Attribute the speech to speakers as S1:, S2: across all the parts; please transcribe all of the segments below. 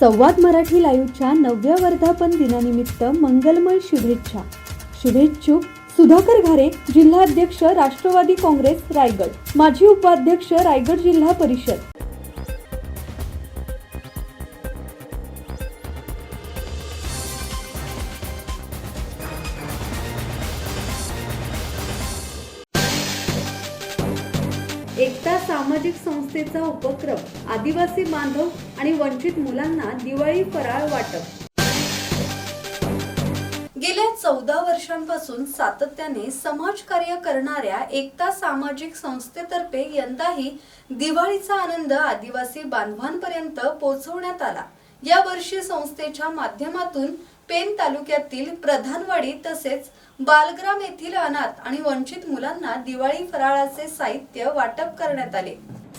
S1: संवाद मराठी लाईव्हच्या नवव्या वर्धापन दिनानिमित्त मंगलमय शुभेच्छा. शुभेच्छुक सुधाकर घारे जिल्हाध्यक्ष राष्ट्रवादी काँग्रेस रायगड. माजी उपाध्यक्ष रायगड जिल्हा परिषद. एकता सामाजिक संस्थेचा उपक्रम आदिवासी बांधव आणि वंचित मुलांना दिवाळी फराळ वाटप. गेल्या चौदा वर्षांपासून सातत्याने समाजकार्य करणाऱ्या एकता सामाजिक संस्थेतर्फे यंदाही दिवाळीचा आनंद आदिवासी बांधवांपर्यंत पोहोचवण्यात आला. या वर्षी संस्थेच्या माध्यमातून पेन तालुक्यातील प्रधानवाडी तसेच बालग्राम येथील अनाथ आणि वंचित मुलांना दिवाळी फराळाचे साहित्य वाटप करण्यात आले.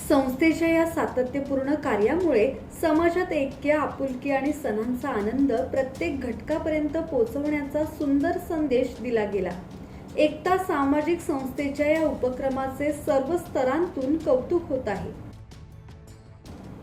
S1: संस्थेच्या या सातत्यपूर्ण कार्यामुळे समाजात ऐक्य आपुलकी आणि सणांचा आनंद प्रत्येक घटकापर्यंत पोहोचवण्याचा सुंदर संदेश दिला गेला. एकता सामाजिक संस्थेच्या या उपक्रमाचे सर्व स्तरांतून कौतुक होत आहे.